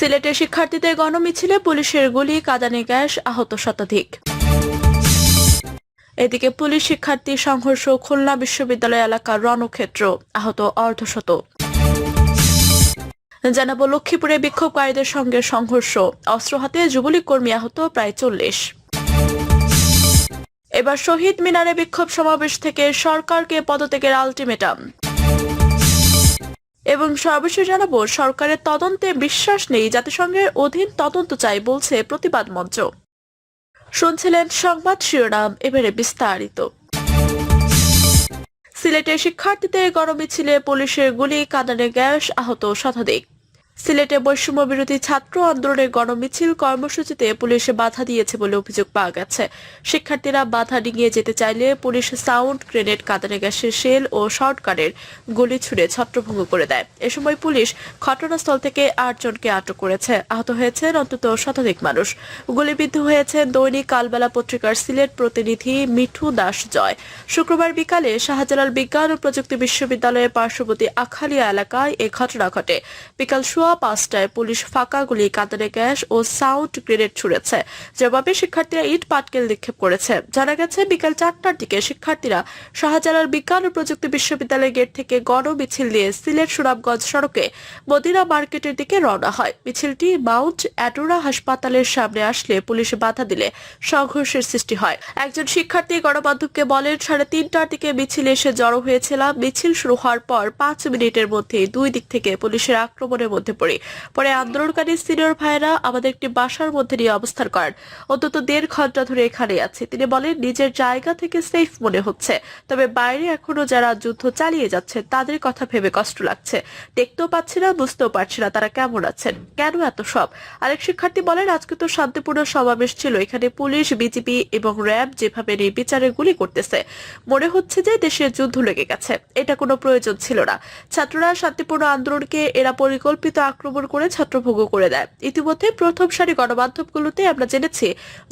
সিলেটে শিক্ষার্থীদের গণমিছিলে পুলিশের গুলি, কাঁদানে গ্যাস, আহত শতাধিক। এদিকে পুলিশ শিক্ষার্থী সংঘর্ষ, খুলনা বিশ্ববিদ্যালয় এলাকার রণক্ষেত্র, আহত অর্ধশত। জানাব লক্ষ্মীপুরে বিক্ষোভকারীদের সঙ্গে সংঘর্ষ, অস্ত্র হাতে যুবলীগ কর্মী আহত প্রায় চল্লিশ। এবার শহীদ মিনারে বিক্ষোভ সমাবেশ থেকে সরকারকে পদত্যাগের আলটিমেটাম। এবং সর্বশেষ জানাব, সরকারের তদন্তে বিশ্বাস নেই, জাতিসংঘের অধীন তদন্ত চাই বলছে প্রতিবাদ মঞ্চ। শুনছিলেন সংবাদ শিরোনাম, এবারে বিস্তারিত। সিলেটের শিক্ষার্থীদের গণমিছিলে পুলিশের গুলি, কাঁদানে গ্যাস, আহত শতাধিক। সিলেটে বৈষম্য বিরোধী ছাত্র আন্দোলনের গণমিছিল কর্মসূচিতে পুলিশ বাধা দিয়েছে বলে অভিযোগ পাওয়া গেছে। শিক্ষার্থীরা বাধা ডিঙিয়ে যেতে চাইলে পুলিশ সাউন্ড, গ্রেনেড, কাঁদানে গ্যাসের শেল ও শর্টকারের গুলি ছুড়ে ছত্রভঙ্গ করে দেয়। এ সময় পুলিশ ঘটনাস্থল থেকে আটজনকে আটক করেছে। আহত হয়েছেন অন্তত শতাধিক মানুষ। গুলিবিদ্ধ হয়েছেন দৈনিক কালবেলা পত্রিকার সিলেট প্রতিনিধি মিঠু দাস জয়। শুক্রবার বিকালে শাহজালাল বিজ্ঞান ও প্রযুক্তি বিশ্ববিদ্যালয়ের পার্শ্ববর্তী আখালিয়া এলাকায় এ ঘটনা ঘটে। বিকাল সোয়া পাঁচটায় পুলিশ ফাঁকা গুলি, কাতারে গ্যাস ও সাউন্ড গ্রেনেড ছুড়েছে। জবাবে শিক্ষার্থীরা ইট পাটকেল নিক্ষেপ করেছে, জানা গেছে বিকাল চারটার দিকে শিক্ষার্থীরা শাহজালাল বিজ্ঞান ও প্রযুক্তি বিশ্ববিদ্যালয় গেট থেকে গণ মিছিল সিলেট সুনামগঞ্জ সড়কে মদিনা মার্কেটের দিকে রওনা হয়। মিছিলটি মাউন্ট অ্যাটোরা হাসপাতালের সামনে আসলে পুলিশ বাধা দিলে সংঘর্ষের সৃষ্টি হয়। একজন শিক্ষার্থী গণমাধ্যমকে বলেন, সাড়ে তিনটার দিকে মিছিল এসে জড়ো হয়েছিলাম। মিছিল শুরু হওয়ার পর পাঁচ মিনিটের মধ্যে দুই দিক থেকে পুলিশের আক্রমণের মধ্যে পড়ি পরে আন্দোলনকারী সিনিয়র ভাইয়েরা আমাদের একটি বাসার মধ্যে নিয়ে অবস্থান করেন। অন্তত দেড় ঘণ্টা ধরে এখানে আছে। তিনি বলেন, নিজের জায়গা থেকে সেফ মনে হচ্ছে। তবে বাইরে এখনও যারা যুদ্ধ চালিয়ে যাচ্ছে, তাদের কথা ভেবে কষ্ট লাগছে। দেখতেও পাচ্ছি না, বুঝতেও পারছি না তারা কেমন আছেন। কেন এত সব? আরেক শিক্ষার্থী বলেন, আজকে তো শান্তিপূর্ণ সমাবেশ ছিল। এখানে পুলিশ, বিজিবি এবং র্যাব যেভাবে নির্বিচারে গুলি করতেছে, মনে হচ্ছে যে দেশে যুদ্ধ লেগে গেছে। এটা কোনো প্রয়োজন ছিল না। ছাত্ররা শান্তিপূর্ণ আন্দোলনকে এরা পরিকল্পিত আক্রমণ করে ছত্রভঙ্গ করে দেয়। ইতিমধ্যে প্রথম সারি গণমাধ্যমগুলোতে আমরা জেনেছি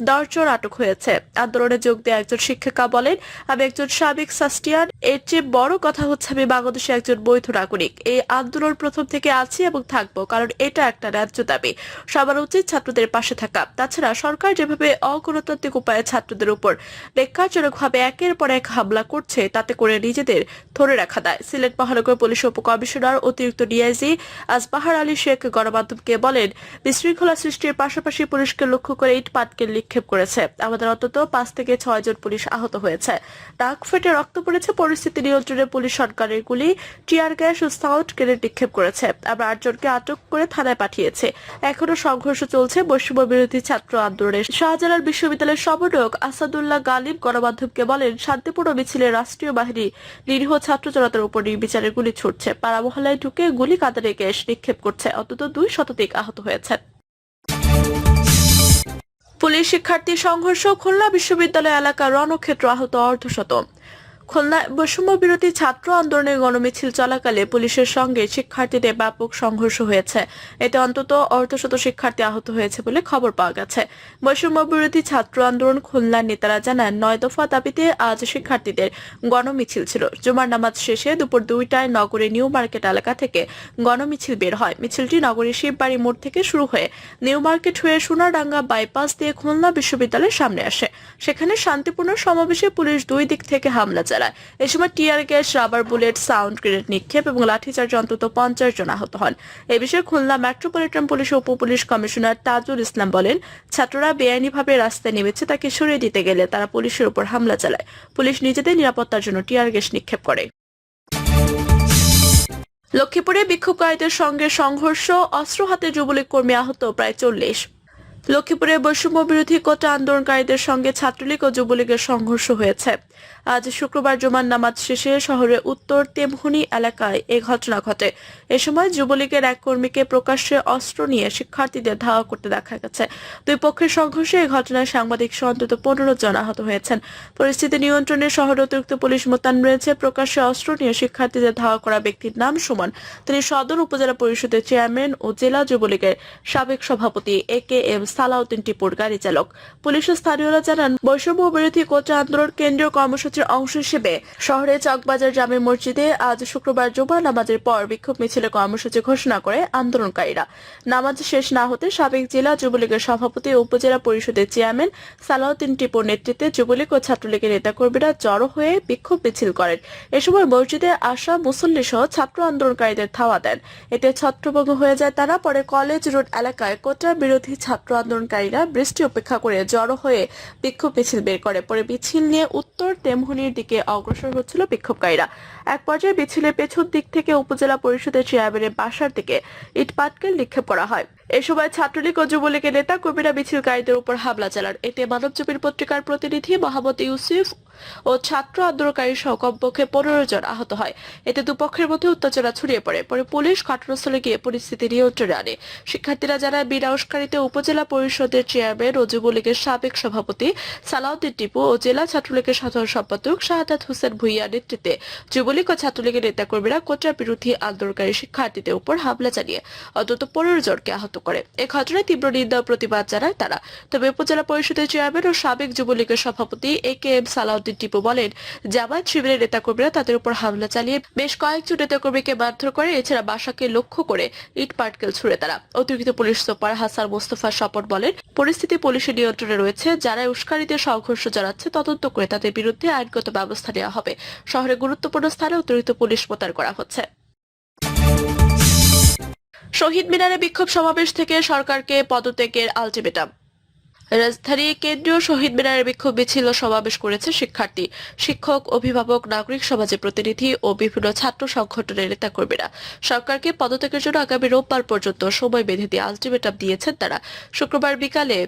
দশজন আটক হয়েছে। আন্দোলনে যোগ দেওয়া একজন শিক্ষিকা বলেন, আমি একজন সাবেক সাস্টিয়ান, এর চেয়ে বড় কথা হচ্ছে আমি বাংলাদেশে একজন বৈধ নাগরিক। এই আন্দোলন প্রথম থেকে আছি এবং থাকব, কারণ এটা একটা ন্যায্য দাবি। সবার উচিত ছাত্রদের পাশে থাকা। তাছাড়া সরকার যেভাবে অগণতান্ত্রিক উপায়ে ছাত্রদের উপর বেকারজনকভাবে একের পর এক হামলা করছে, তাতে করে নিজেদের ধরে রাখা দেয়। সিলেট মহানগর পুলিশ উপকমিশনার অতিরিক্ত ডিআইজি আজ আজবাহার আলী শেখ গণমাধ্যমকে বলেন, বিশৃঙ্খলা সৃষ্টির পাশাপাশি পুলিশকে লক্ষ্য করে ইট পাটকেল নিক্ষেপ করেছে। আমাদের অন্তত পাঁচ থেকে ছয় জন পুলিশ আহত হয়েছে। নাক ফেটে রক্ত পড়েছে, পরিস্থিতি নিয়ন্ত্রণে পুলিশ সরকারের গুলি, টিয়ার গ্যাস ও সাউন্ড গ্রেনেড নিক্ষেপ করেছে। আমরা আটজনকে আটক করে থানায় পাঠিয়েছে। এখনও সংঘর্ষ চলছে, বৈষম্য বিরোধী ছাত্র আন্দোলনের। শাহজালাল বিশ্ববিদ্যালয়ের সমন্বয়ক আসাদুল্লাহ গালিব গণমাধ্যমকে বলেন, শান্তিপূর্ণ মিছিলে রাষ্ট্রীয় বাহিনী নিরীহ ছাত্র জনতার উপর নির্বিচারে গুলি ছুটছে। পাড়া মহল্লায় ঢুকে গুলি কাতারে গ্যাস নিক্ষেপ করছে। অন্তত দুই শতাধিক আহত হয়েছেন। পুলিশ শিক্ষার্থী সংঘর্ষ, খুলনা বিশ্ববিদ্যালয় এলাকার রণক্ষেত্র আহত অর্ধশত খুলনা বৈষম্য বিরোধী ছাত্র আন্দোলনের গণমিছিল চলাকালে পুলিশের সঙ্গে শিক্ষার্থীদের ব্যাপক সংঘর্ষ হয়েছে। এতে অন্তত অর্ধশত শিক্ষার্থী আহত হয়েছে বলে খবর পাওয়া গেছে। বৈষম্য বিরোধী ছাত্র আন্দোলন খুলনার নেতারা জানান, নয় দফা দাবিতে আজ শিক্ষার্থীদের গণমিছিল ছিল। জুমার নামাজ শেষে দুপুর দুইটায় নগরের নিউ মার্কেট এলাকা থেকে গণমিছিল বের হয়। মিছিলটি নগরীর শিববাড়ি মোড় থেকে শুরু হয়ে নিউ মার্কেট হয়ে সোনাডাঙ্গা বাইপাস দিয়ে খুলনা বিশ্ববিদ্যালয়ের সামনে আসে। সেখানে শান্তিপূর্ণ সমাবেশে পুলিশ দুই দিক থেকে হামলা চালায়। এ সময় tear gas rubber bullet, sound grenade নিক্ষেপ এবং অন্তত পঞ্চাশ জন আহত হন। এ বিষয়ে খুলনা মেট্রোপলিটন পুলিশ উপ পুলিশ কমিশনার তাজুল ইসলাম বলেন, ছাত্ররা বেআইনিভাবে রাস্তায় নেমেছে তাকে সরিয়ে দিতে গেলে তারা পুলিশের উপর হামলা চালায়। পুলিশ নিজেদের নিরাপত্তার জন্য টিয়ার গ্যাস নিক্ষেপ করে। লক্ষ্মীপুরে বিক্ষোভকারীদের সঙ্গে সংঘর্ষ, অস্ত্র হাতে যুবলীগ কর্মী আহত প্রায় চল্লিশ। লক্ষ্মীপুরে বৈষম্য বিরোধী কোটা আন্দোলনকারীদের সঙ্গে ছাত্রলীগ ও যুবলীগের সংঘর্ষ হয়েছে। আজ শুক্রবার জুমার নামাজ শেষে শহরের উত্তর তেমহুনি এলাকায় এ ঘটনা ঘটে। এ সময় যুবলীগের এক কর্মীকে প্রকাশ্যে অস্ত্র নিয়ে শিক্ষার্থীদের ধাওয়া করতে দেখা গেছে। দুই পক্ষের সংঘর্ষে এই ঘটনায় সাংবাদিক সহ অন্তত পনেরো জন আহত হয়েছেন। পরিস্থিতি নিয়ন্ত্রণে শহরে অতিরিক্ত পুলিশ মোতায়েন রয়েছে। প্রকাশ্যে অস্ত্র নিয়ে শিক্ষার্থীদের ধাওয়া করা ব্যক্তির নাম সুমন। তিনি সদর উপজেলা পরিষদের চেয়ারম্যান ও জেলা যুবলীগের সাবেক সভাপতি, এ কে এম সালাউদ্দিন টিপুর গাড়ি চালক। পুলিশ স্থানীয়রা জানান, বৈষম্য বিরোধী কোটা আন্দোলন কেন্দ্রীয় কর্মসূচির অংশ হিসেবে শহরে চকবাজার জামে মসজিদে আজ শুক্রবার জুমা নামাজের পর বিক্ষোভ মিছিলের কর্মসূচি ঘোষণা করে আন্দোলনকারীরা। নামাজ শেষ না হতে সাবেক জেলা যুবলীগের সভাপতি ও উপজেলা পরিষদের চেয়ারম্যান সালাউদ্দিন টিপুর নেতৃত্বে যুবলীগ ও ছাত্রলীগের নেতাকর্মীরা জড়ো হয়ে বিক্ষোভ মিছিল করেন এ সময় মসজিদে আসা মুসল্লি সহ ছাত্র আন্দোলনকারীদের ধাওয়া দেন। এতে ছত্রভঙ্গ হয়ে যায় তারা, পরে কলেজ রোড এলাকায় কোটা বিরোধী ছাত্র আন্দোলনকারীরা বৃষ্টি উপেক্ষা করে জড়ো হয়ে বিক্ষোভ মিছিল বের করে। পরে মিছিল নিয়ে উত্তর তেমহুনির দিকে অগ্রসর হচ্ছিল বিক্ষোভকারীরা। এক পর্যায়ে মিছিলের পেছন দিক থেকে উপজেলা পরিষদের চেয়ারম্যানের বাসার দিকে ইটপাটকেল নিক্ষেপ করা হয়। এ সময় ছাত্রলীগ ও যুবলীগের নেতা কবিরা মিছিলকারীদের উপর হামলা চালান। এতে মানবজমিন পত্রিকার প্রতিনিধি মোহাম্মদ ইউসুফ ও ছাত্র আন্দোলনকারী সহ কমপক্ষে পনেরো জন আহত হয়। এতে দুপক্ষের মধ্যে উত্তেজনা ছড়িয়ে পড়ে। পরে পুলিশ ঘটনাস্থলে গিয়ে পরিস্থিতি নিয়ন্ত্রণে আনে। শিক্ষার্থীরা যারা বিনা উস্কানিতে উপজেলা পরিষদের চেয়ারম্যান ও যুবলীগের সাবেক সভাপতি সালাউদ্দিন টিপু ও জেলা ছাত্রলীগের সাধারণ সম্পাদক শাহাদাত হোসেন ভুইয়া নেতৃত্বে যুবলীগ ও ছাত্রলীগের নেতাকর্মীরা কোটার বিরোধী আন্দোলনকারী শিক্ষার্থীদের উপর হামলা চালিয়ে অন্তত পনেরো জনকে আহত করে। এ ঘটনায় তীব্র নিন্দা প্রতিবাদ জানায় তারা। তবে উপজেলা পরিষদের চেয়ারম্যান ও সাবেক যুবলীগের সভাপতি A K M Salauddin Tipu বলেন, জামায়াত শিবিরের নেতাকর্মীরা তাদের উপর হামলা চালিয়ে বেশ কয়েকজন নেতাকর্মীকে মারধর করে, এছাড়া বাসাকে লক্ষ্য করে ইট পাটকেল ছুড়ে তারা। অতিরিক্ত পুলিশ সুপার হাসান মোস্তফা স্বপন বলেন, পরিস্থিতি পুলিশের নিয়ন্ত্রণে রয়েছে, যারা উস্কানিদের সংঘর্ষ জড়াচ্ছে তদন্ত করে তাদের বিরুদ্ধে আইনগত ব্যবস্থা নেওয়া হবে। শহরে গুরুত্বপূর্ণ স্থানে অতিরিক্ত পুলিশ মোতায়েন করা হচ্ছে। শহীদ মিনারে বিক্ষোভ সমাবেশ থেকে সরকারকে পদত্যাগের আলটিমেটাম। রাজধানী কেন্দ্রীয় শহীদ মিনারে বিক্ষোভ মিছিল সমাবেশ করেছে শিক্ষার্থী, শিক্ষক, অভিভাবক, নাগরিক সমাজের প্রতিনিধি ও বিভিন্ন ছাত্র সংগঠনের নেতাকর্মীরা। সরকারকে পদত্যাগের জন্য আগামী রোববার পর্যন্ত সময় বেঁধে দিয়ে আলটিমেটাম দিয়েছেন তারা। শুক্রবার বিকালে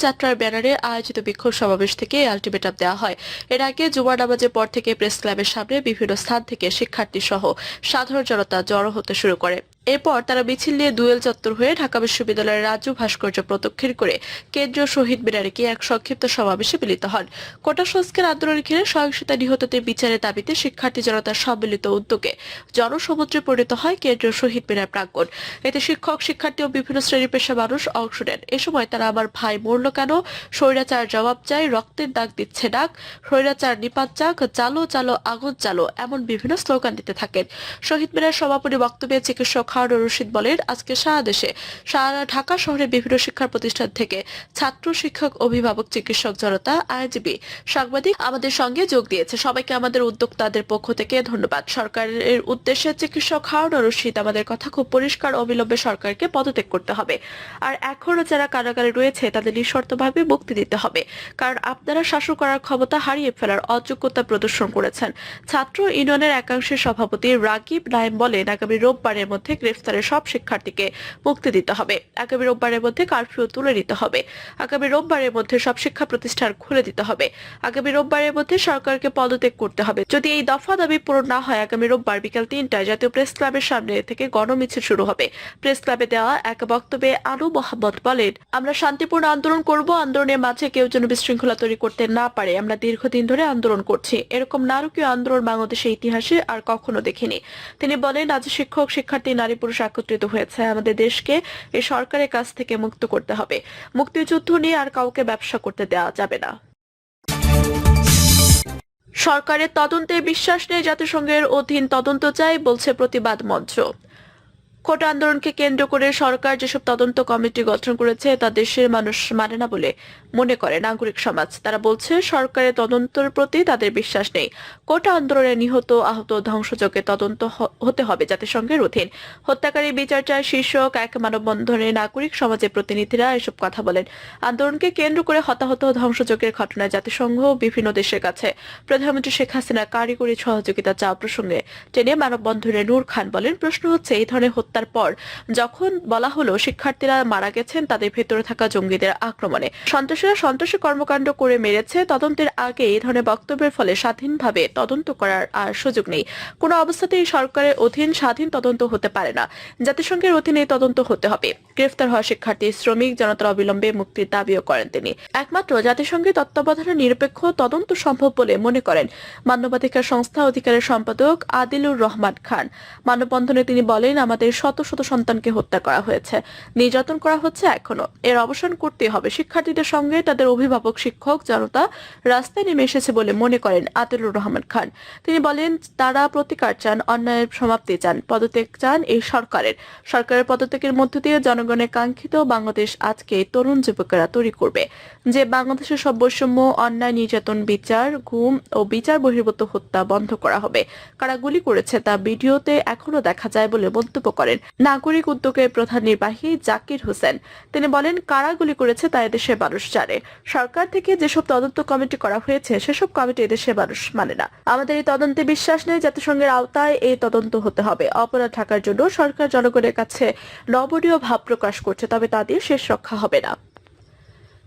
যাত্রার ব্যানারে আয়োজিত বিক্ষোভ সমাবেশ থেকে আলটিমেটাম দেওয়া হয়। এর আগে জুমার নামাজের পর থেকে প্রেস ক্লাবের সামনে বিভিন্ন স্থান থেকে শিক্ষার্থী সহ সাধারণ জনতা জড়ো হতে শুরু করে। এরপর তারা মিছিল নিয়ে দুয়েল চত্বর হয়ে ঢাকা বিশ্ববিদ্যালয়ের রাজ্য ভাস্কর্য প্রদক্ষিণ করে কেন্দ্রীয় শহীদ মিনারে এক সংক্ষিপ্ত সমাবেশে মিলিত হন। কোটা সংস্কার আন্দোলন ঘিরে সহিংসতা নিহতদের বিচারের দাবিতে শিক্ষার্থী জনতার সম্মিলিত উদ্যোগে জনসমুদ্রে পরিণত হয় কেন্দ্রীয় শহীদ মিনার প্রাঙ্গণ। এতে শিক্ষক, শিক্ষার্থী ও বিভিন্ন শ্রেণি পেশা মানুষ অংশ নেন। এ সময় তারা আমার ভাই মরল কেন? স্বৈরাচার জবাব চাই রক্তের দাগ দিচ্ছে ডাক স্বৈরাচার নিপাত যাক চালো চালো, আগুন চালো, এমন বিভিন্ন স্লোগান দিতে থাকেন। শহীদ মিনার সমাপনী বক্তব্যে চিকিৎসক হারুন রশিদ বলেন আজকে সারা দেশে। সারা ঢাকা শহরের বিভিন্ন শিক্ষা প্রতিষ্ঠান থেকে ছাত্র শিক্ষক, অভিভাবক, চিকিৎসক, জনতা, আইনজীবী, সাংবাদিক আমাদের সঙ্গে যোগ দিয়েছে। সবাইকে আমাদের উদ্যোক্তাদের পক্ষ থেকে ধন্যবাদ। সরকারের উদ্দেশ্যে চিকিৎসক হারুন রশিদ আমাদের কথা খুব পরিষ্কার, অবিলম্বে সরকারকে পদত্যাগ করতে হবে। আর এখনও যারা কারাগারে রয়েছে, তাদের নিঃশর্তভাবে মুক্তি দিতে হবে। কারণ আপনারা শাসন করার ক্ষমতা হারিয়ে ফেলার অযোগ্যতা প্রদর্শন করেছেন। ছাত্র ইউনিয়নের একাংশের সভাপতি রাগিব নাইম বলেন, আগামী রোববারের মধ্যে গ্রেফতারের সব শিক্ষার্থীকে মুক্তি দিতে হবে। আগামী রোববারের মধ্যে কারফিউ তুলে নিতে হবে। আগামী রোববারের মধ্যে সব শিক্ষা প্রতিষ্ঠান খুলে দিতে হবে। আগামী রোববারের মধ্যে সরকারকে পদত্যাগ করতে হবে। যদি এই দফা দাবি পূরণ না হয়, আগামী রোববার বিকাল তিনটায় জাতীয় প্রেস ক্লাবের সামনে থেকে গণমিছিল শুরু হবে। প্রেস ক্লাবে দেওয়া এক বক্তব্যে আনু মোহাম্মদ বলেন, আমরা শান্তিপূর্ণ আন্দোলন করব। আন্দোলনের মাঝে কেউ যেন বিশৃঙ্খলা তৈরি করতে না পারে। আমরা দীর্ঘদিন ধরে আন্দোলন করছি। এরকম নারকীয় আন্দোলন বাংলাদেশের ইতিহাসে আর কখনো দেখিনি। তিনি বলেন, আজ শিক্ষক, শিক্ষার্থী, নারী পুরুষ একত্রিত হয়েছে আমাদের দেশকে। এই সরকারের কাছ থেকে মুক্ত করতে হবে। মুক্তিযুদ্ধ নিয়ে আর কাউকে ব্যবসা করতে দেওয়া যাবে না। সরকারের তদন্তে বিশ্বাস নেই, জাতিসংঘের অধীন তদন্ত চাই, বলছে প্রতিবাদ মঞ্চ। কোটা আন্দোলনকে কেন্দ্র করে সরকার যেসব তদন্ত কমিটি গঠন করেছে, তা দেশের মানুষ মানে না বলে মনে করে নাগরিক সমাজ। তারা বলছে, সরকারের তদন্তের প্রতি তাদের বিশ্বাস নেই। কোটা আন্দোলনে নিহত, আহত ধ্বংসযজ্ঞে তদন্ত হতে হবে জাতিসংঘের অধীন। হত্যাকারী বিচার চায় শীর্ষক এক মানববন্ধনে নাগরিক সমাজের প্রতিনিধিরা এসব কথা বলেন। আন্দোলনকে কেন্দ্র করে হতাহত ও ধ্বংসযজ্ঞের ঘটনায় জাতিসংঘ বিভিন্ন দেশের কাছে প্রধানমন্ত্রী শেখ হাসিনা কারিগরি সহযোগিতা চাওয়া প্রসঙ্গে টেনে মানববন্ধনে নূর খান বলেন, প্রশ্ন হচ্ছে, এই ধরনের হত্যার পর যখন বলা হলো শিক্ষার্থীরা মারা গেছেন, তাদের ভেতরে থাকা জঙ্গিদের আক্রমণে। সন্ত্রাসীরা সন্ত্রাসী কর্মকাণ্ড করে মেরেছে। তদন্তের আগে এই ধরনের বক্তব্যের ফলে স্বাধীনভাবে তদন্ত করার আর সুযোগ নেই। কোনো অবস্থাতেই সরকারের অধীন স্বাধীন তদন্ত হতে পারে না। জাতিসংঘের অধীনে তদন্ত হতে হবে। গ্রেফতার হওয়া শিক্ষার্থী, শ্রমিক জনতার অবিলম্বে মুক্তির দাবিও করেন তিনি। একমাত্র জাতিসংঘের তত্ত্বাবধানে নিরপেক্ষ তদন্ত সম্ভব বলে মনে করেন মানবাধিকার সংস্থা অধিকারের সম্পাদক আদিলুর রহমান খান। মানববন্ধনে তিনি বলেন, আমাদের শত শত সন্তানকে হত্যা করা হয়েছে। নির্যাতন করা হচ্ছে এখনও। এর অবসান করতে হবে। শিক্ষার্থীদের সঙ্গে তাদের অভিভাবক, শিক্ষক, জনতা রাস্তায় নেমে এসেছে বলে মনে করেন আতিলুর রহমান খান। তিনি বলেন, তারা প্রতিকার চান, অন্যায়ের সমাপ্তি চান, পদত্যাগ চান এই সরকারের। সরকারের পদত্যাগের মধ্য দিয়ে জনগণের কাঙ্ক্ষিত বাংলাদেশ আজকে তরুণ যুবকেরা তৈরি করবে। যে বাংলাদেশের সব বৈষম্য, অন্যায়, নির্যাতন, বিচার, গুম ও বিচার বহির্ভূত হত্যা বন্ধ করা হবে। কারা গুলি করেছে তা ভিডিওতে এখনও দেখা যায় বলে মন্তব্য করেন নাগরিক উদ্যোগের প্রধান নির্বাহী জাকির হোসেন। তিনি বলেন, কারা গুলি করেছে তা এদেশের মানুষ জানে। সরকার থেকে যেসব তদন্ত কমিটি করা হয়েছে, সেসব কমিটি এদেশের মানুষ মানে না। আমাদের এই তদন্তে বিশ্বাস নেই, জাতিসংঘের আওতায় এই তদন্ত হতে হবে। অপরাধ ঢাকার জন্য সরকার জনগণের কাছে নবনীয় ভাব প্রকাশ করছে, তবে তাদের শেষ রক্ষা হবে না।